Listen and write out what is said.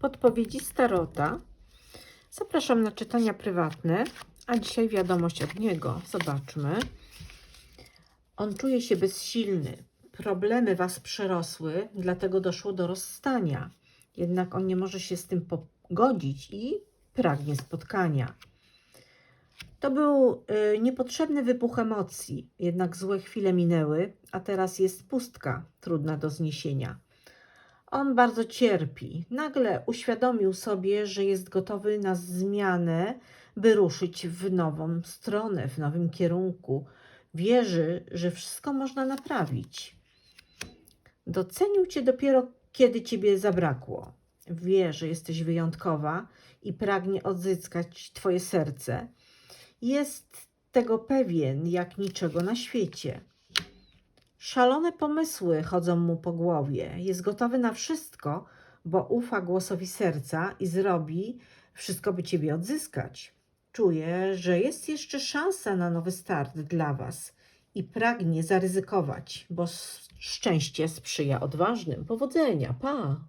podpowiedzi Starota. Zapraszam na czytania prywatne, a dzisiaj wiadomość od niego. Zobaczmy. On czuje się bezsilny. Problemy was przerosły, dlatego doszło do rozstania. Jednak on nie może się z tym pogodzić i pragnie spotkania. To był y, niepotrzebny wybuch emocji, jednak złe chwile minęły, a teraz jest pustka, trudna do zniesienia. On bardzo cierpi. Nagle uświadomił sobie, że jest gotowy na zmianę, by ruszyć w nową stronę, w nowym kierunku. Wierzy, że wszystko można naprawić. Docenił cię dopiero, kiedy ciebie zabrakło. Wie, że jesteś wyjątkowa i pragnie odzyskać twoje serce. Jest tego pewien jak niczego na świecie. Szalone pomysły chodzą mu po głowie. Jest gotowy na wszystko, bo ufa głosowi serca i zrobi wszystko, by ciebie odzyskać. Czuje, że jest jeszcze szansa na nowy start dla was i pragnie zaryzykować, bo szczęście sprzyja odważnym. Powodzenia, pa!